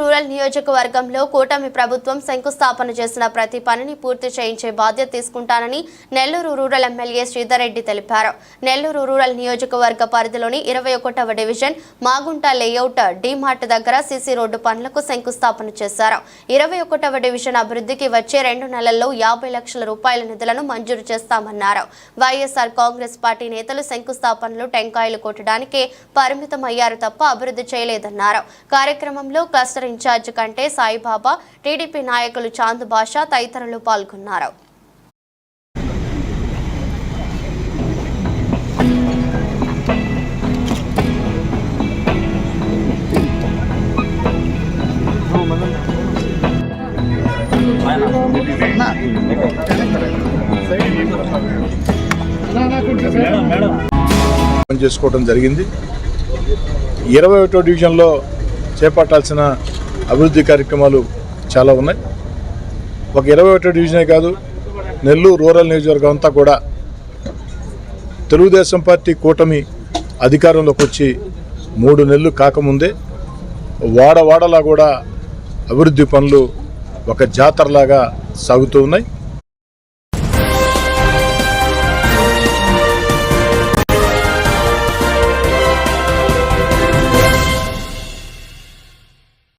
Rural నియోజకవర్గంలో కూటమి ప్రభుత్వం శంకుస్థాపన చేసిన ప్రతి పనిని పూర్తి చేయించే బాధ్యత తీసుకుంటానని నెల్లూరు రూరల్ ఎమ్మెల్యే శ్రీధర్రెడ్డి తెలిపారు. నెల్లూరు రూరల్ నియోజకవర్గ పరిధిలోని ఇరవై ఒకటవ డివిజన్ మాగుంట లేఅవుట్ డీమార్ట్ దగ్గర సీసీ రోడ్డు పనులకు శంకుస్థాపన చేశారు. ఇరవై ఒకటవ డివిజన్ అభివృద్ధికి వచ్చే రెండు నెలల్లో యాభై లక్షల రూపాయల నిధులను మంజూరు చేస్తామన్నారు. వైఎస్ఆర్ కాంగ్రెస్ పార్టీ నేతలు శంకుస్థాపనలు టెంకాయలు కొట్టడానికే పరిమితమయ్యారు తప్ప అభివృద్ధి చేయలేదన్నారు. కార్యక్రమంలో క్లస్టర్ క్లస్టర్ ఇన్ఛార్జ్ కంటే సాయిబాబా టీడీపీ నాయకులు చాంద్ బాషా తదితరులు పాల్గొన్నారు. చేసుకోవడం జరిగింది. ఇరవై ఒకటో డివిజన్లో చేపట్టాల్సిన అభివృద్ధి కార్యక్రమాలు చాలా ఉన్నాయి. ఒక ఇరవై ఒకటో డివిజనే కాదు నెల్లూరు రూరల్ నియోజకవర్గం అంతా కూడా తెలుగుదేశం పార్టీ కూటమి అధికారంలోకి వచ్చి మూడు నెలలు కాకముందే వాడవాడలా కూడా అభివృద్ధి పనులు ఒక జాతరలాగా సాగుతూ ఉన్నాయి.